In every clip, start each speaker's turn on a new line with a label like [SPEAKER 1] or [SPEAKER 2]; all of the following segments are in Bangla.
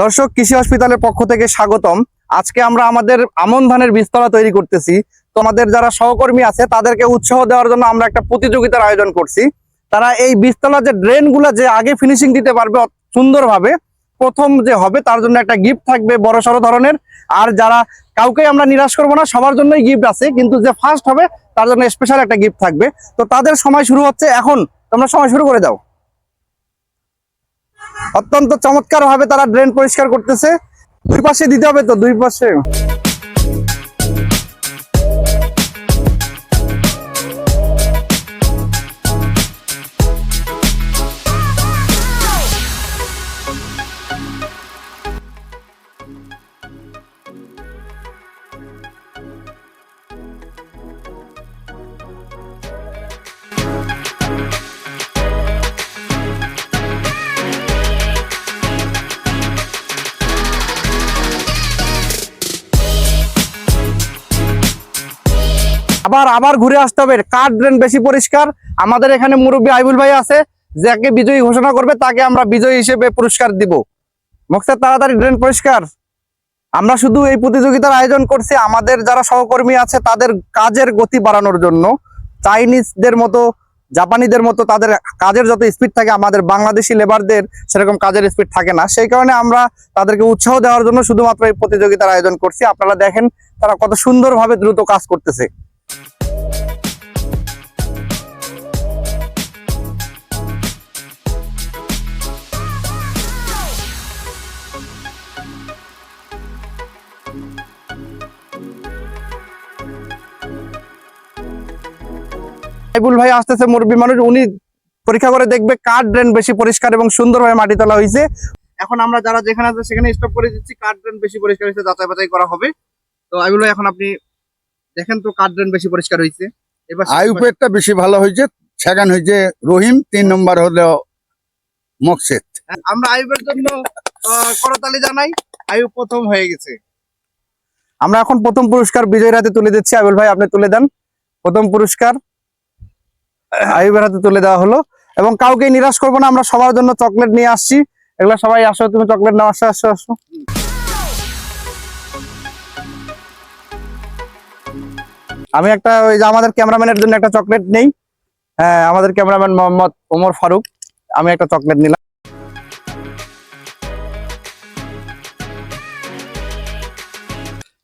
[SPEAKER 1] দর্শক, কৃষি হসপিটালের পক্ষ থেকে স্বাগতম। আজকে আমরা আমাদের আমন ধানের বীজতলা তৈরি করতেছি। তো আমাদের যারা সহকর্মী আছে, তাদেরকে উৎসাহ দেওয়ার জন্য আমরা একটা প্রতিযোগিতার আয়োজন করছি। তারা এই বীজতলা যে ড্রেনগুলা যে আগে ফিনিশিং দিতে পারবে সুন্দরভাবে, প্রথম যে হবে, তার জন্য একটা গিফট থাকবে বড় সড়ো ধরনের। আর যারা কাউকে আমরা নিরাশ করব না, সবার জন্যই গিফট আছে, কিন্তু যে ফার্স্ট হবে, তার জন্য স্পেশাল একটা গিফট থাকবে। তো তাদের সময় শুরু হচ্ছে এখন। তোমরা সময় শুরু করে দাও। অত্যন্ত চমৎকার ভাবে তারা ড্রেন পরিষ্কার করতেছে। দুই পাশে দিতে হবে তো? দুই পাশে? আবার আবার ঘুরে আসতে হবে। কার ড্রেন বেশি পরিষ্কার? আমাদের এখানে মুরব্বী আইবুল ভাই আছে, যাকে বিজয়ী ঘোষণা করবে, তাকে আমরা বিজয়ী হিসেবে পুরস্কার দিব। মকসাদ, তাড়াতাড়ি ড্রেন পরিষ্কার। আমরা শুধু এই প্রতিযোগিতার আয়োজন করছি, আমাদের যারা সহকর্মী আছে, তাদের কাজের গতি বাড়ানোর জন্য। চাইনিজদের মতো, জাপানিদের মতো তাদের কাজের যত স্পিড থাকে, আমাদের বাংলাদেশি লেবারদের সেরকম কাজের স্পিড থাকে না। সেই কারণে আমরা তাদেরকে উৎসাহ দেওয়ার জন্য শুধুমাত্র এই প্রতিযোগিতার আয়োজন করছি। আপনারা দেখেন তারা কত সুন্দরভাবে দ্রুত কাজ করতেছে। সাইবুল ভাই আসতেছে মুরব্বী মানুষ উনি পরীক্ষা করে দেখবে কার ড্রেন বেশি পরিষ্কার এবং সুন্দরভাবে মাটি তোলা হয়েছে। এখন আমরা যারা যেখানে আছে সেখানে স্টপ করে দিচ্ছি কার ড্রেন বেশি পরিষ্কার হয়েছে যাচাই বাছাই করা হবে। তো আইবুল ভাই এখন আপনি দেখেন তো কার ড্রেন বেশি পরিষ্কার হয়েছে। এবার
[SPEAKER 2] আইউপেরটা বেশি ভালো হয়েছে সেকেন্ড হয়েছে রহিম তিন নম্বর হলো মকসেদ।
[SPEAKER 1] আমরা আইবের জন্য করতালি জানাই আইব প্রথম হয়ে গেছে। আমরা এখন প্রথম পুরস্কার বিজয়ের হাতে তুলে দিচ্ছি। আইবুল ভাই আপনি তুলে দেন। প্রথম পুরস্কার। আইবের হাতে তুলে দেওয়া হলো। এবং কাউকে নিরাশ করব না, আমরা সবার জন্য চকলেট নিয়ে আসছি। এগুলো সবাই আসো, তুমি চকলেট নাও, আসো আসো আসো। আমি একটা ওই যে আমাদের ক্যামেরাম্যানের জন্য একটা চকলেট নেই। হ্যাঁ আমাদের ক্যামেরাম্যান মোহাম্মদ ওমর ফারুক, আমি একটা চকলেট নিলাম।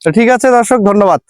[SPEAKER 1] তো ঠিক আছে দর্শক, ধন্যবাদ।